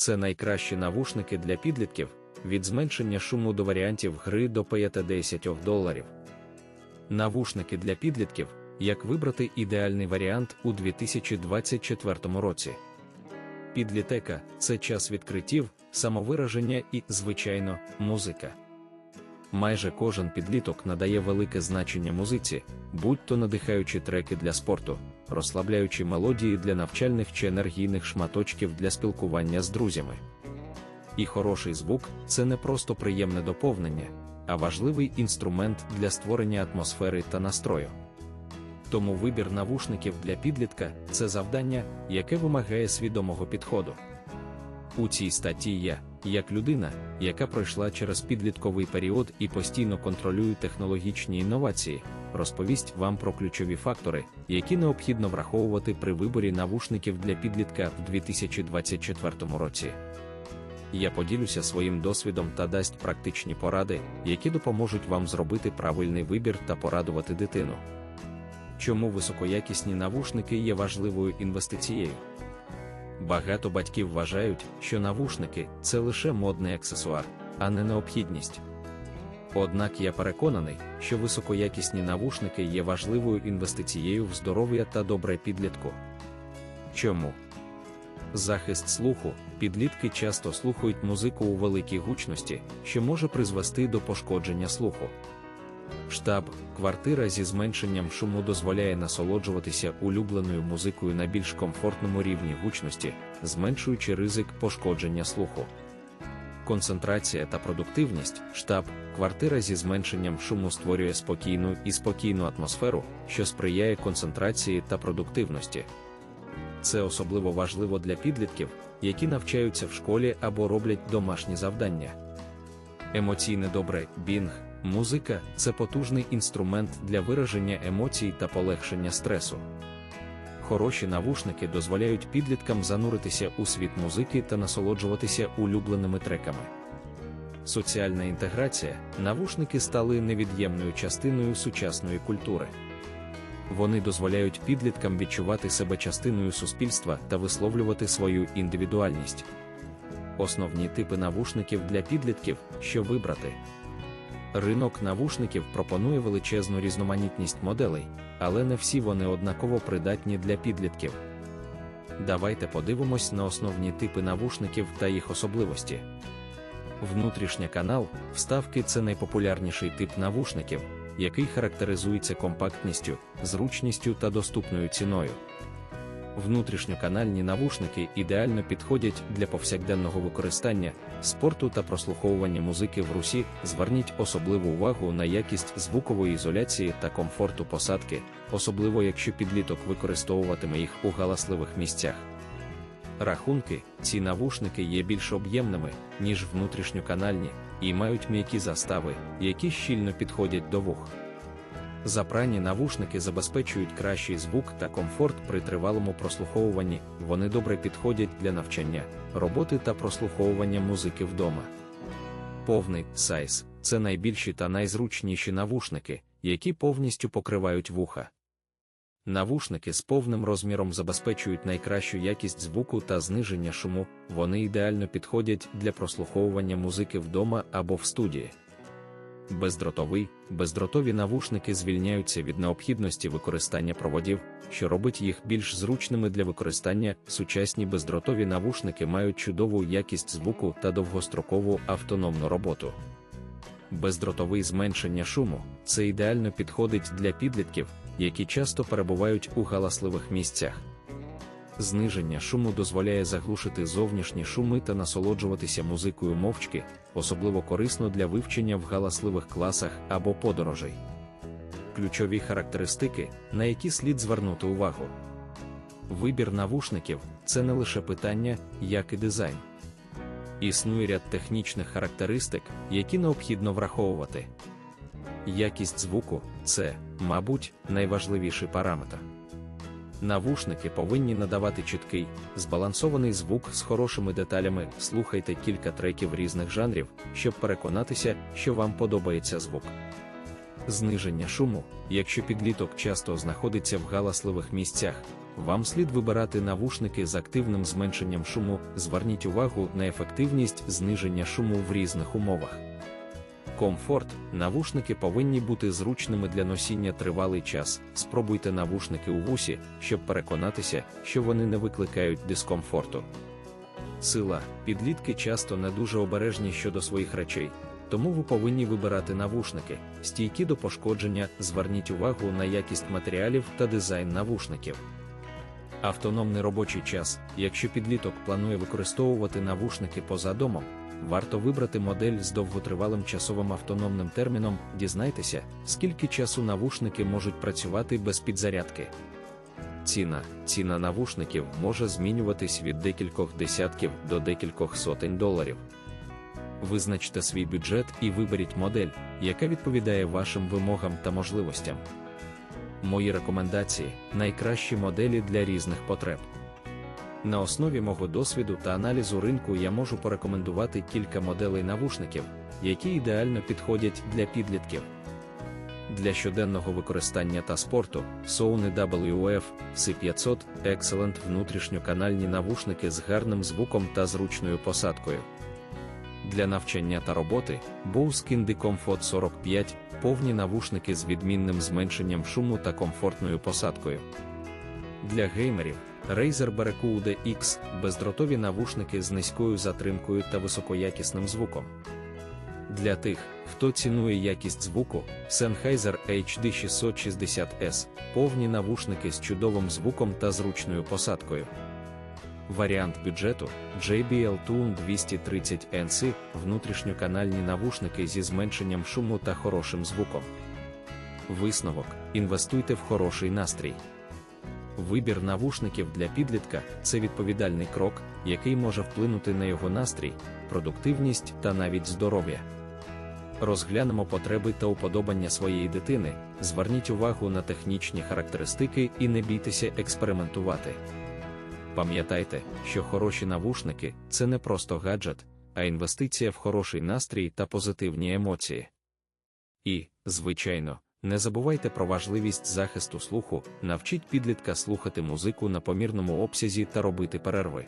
це найкращі навушники для підлітків від зменшення шуму до варіантів гри до 50 доларів. Навушники для підлітків як вибрати ідеальний варіант у 2024 році. Підлітека це час відкриттів, самовираження і, звичайно, музика. Майже кожен підліток надає велике значення музиці, будь-то надихаючі треки для спорту, розслабляючі мелодії для навчальних чи енергійних шматочків для спілкування з друзями. І хороший звук це не просто приємне доповнення, а важливий інструмент для створення атмосфери та настрою. Тому вибір навушників для підлітка це завдання, яке вимагає свідомого підходу. У цій статті я, як людина, яка пройшла через підлітковий період і постійно контролює технологічні інновації, розповість вам про ключові фактори, які необхідно враховувати при виборі навушників для підлітка в 2024 році. Я поділюся своїм досвідом та дасть практичні поради, які допоможуть вам зробити правильний вибір та порадувати дитину. Чому високоякісні навушники є важливою інвестицією? Багато батьків вважають, що навушники це лише модний аксесуар, а не необхідність. Однак я переконаний, що високоякісні навушники є важливою інвестицією в здоров'я та добре підлітку. Чому? Захист слуху, підлітки часто слухають музику у великій гучності, що може призвести до пошкодження слуху. Штаб, квартира зі зменшенням шуму дозволяє насолоджуватися улюбленою музикою на більш комфортному рівні гучності, зменшуючи ризик пошкодження слуху. Концентрація та продуктивність, штаб, квартира зі зменшенням шуму створює спокійну і спокійну атмосферу, що сприяє концентрації та продуктивності. Це особливо важливо для підлітків, які навчаються в школі або роблять домашні завдання. Емоційне добре бінг. Музика це потужний інструмент для вираження емоцій та полегшення стресу. Хороші навушники дозволяють підліткам зануритися у світ музики та насолоджуватися улюбленими треками. Соціальна інтеграція, навушники стали невід'ємною частиною сучасної культури. Вони дозволяють підліткам відчувати себе частиною суспільства та висловлювати свою індивідуальність. Основні типи навушників для підлітків, що вибрати. Ринок навушників пропонує величезну різноманітність моделей, але не всі вони однаково придатні для підлітків. Давайте подивимось на основні типи навушників та їх особливості. Внутрішня канал вставки це найпопулярніший тип навушників, який характеризується компактністю, зручністю та доступною ціною. Внутрішньоканальні навушники ідеально підходять для повсякденного використання, спорту та прослуховування музики в русі. Зверніть особливу увагу на якість звукової ізоляції та комфорту посадки, особливо якщо підліток використовуватиме їх у галасливих місцях. Рахунки, ці навушники є більш об'ємними, ніж внутрішньоканальні, і мають м'які застави, які щільно підходять до вух. Запрані навушники забезпечують кращий звук та комфорт при тривалому прослуховуванні, вони добре підходять для навчання, роботи та прослуховування музики вдома. Повний сайз це найбільші та найзручніші навушники, які повністю покривають вуха. Навушники з повним розміром забезпечують найкращу якість звуку та зниження шуму, вони ідеально підходять для прослуховування музики вдома або в студії. Бездротовий, бездротові навушники звільняються від необхідності використання проводів, що робить їх більш зручними для використання. Сучасні бездротові навушники мають чудову якість звуку та довгострокову автономну роботу. Бездротовий зменшення шуму це ідеально підходить для підлітків, які часто перебувають у галасливих місцях. Зниження шуму дозволяє заглушити зовнішні шуми та насолоджуватися музикою мовчки, особливо корисно для вивчення в галасливих класах або подорожей. Ключові характеристики, на які слід звернути увагу. Вибір навушників це не лише питання, як і дизайн. Існує ряд технічних характеристик, які необхідно враховувати. Якість звуку це, мабуть, найважливіший параметр. Навушники повинні надавати чіткий, збалансований звук з хорошими деталями. Слухайте кілька треків різних жанрів, щоб переконатися, що вам подобається звук. Зниження шуму, якщо підліток часто знаходиться в галасливих місцях, вам слід вибирати навушники з активним зменшенням шуму. Зверніть увагу на ефективність зниження шуму в різних умовах. Комфорт. Навушники повинні бути зручними для носіння тривалий час. Спробуйте навушники у вусі, щоб переконатися, що вони не викликають дискомфорту. Сила. Підлітки часто не дуже обережні щодо своїх речей, тому ви повинні вибирати навушники, стійкі до пошкодження, зверніть увагу на якість матеріалів та дизайн навушників. Автономний робочий час. Якщо підліток планує використовувати навушники поза домом, варто вибрати модель з довготривалим часовим автономним терміном, дізнайтеся, скільки часу навушники можуть працювати без підзарядки. Ціна ціна навушників може змінюватись від декількох десятків до декількох сотень доларів. Визначте свій бюджет і виберіть модель, яка відповідає вашим вимогам та можливостям. Мої рекомендації найкращі моделі для різних потреб. На основі мого досвіду та аналізу ринку я можу порекомендувати кілька моделей навушників, які ідеально підходять для підлітків. Для щоденного використання та спорту Sony WF C500 Excellent внутрішньоканальні навушники з гарним звуком та зручною посадкою. Для навчання та роботи Bose Kindy Comfort 45 повні навушники з відмінним зменшенням шуму та комфортною посадкою. Для геймерів Razer Barracuda X бездротові навушники з низькою затримкою та високоякісним звуком. Для тих, хто цінує якість звуку, Sennheiser HD 660S повні навушники з чудовим звуком та зручною посадкою. Варіант бюджету JBL Tune 230 NC внутрішньоканальні навушники зі зменшенням шуму та хорошим звуком. Висновок: інвестуйте в хороший настрій. Вибір навушників для підлітка це відповідальний крок, який може вплинути на його настрій, продуктивність та навіть здоров'я. Розглянемо потреби та уподобання своєї дитини, зверніть увагу на технічні характеристики і не бійтеся експериментувати. Пам'ятайте, що хороші навушники це не просто гаджет, а інвестиція в хороший настрій та позитивні емоції. І, звичайно, не забувайте про важливість захисту слуху, навчіть підлітка слухати музику на помірному обсязі та робити перерви.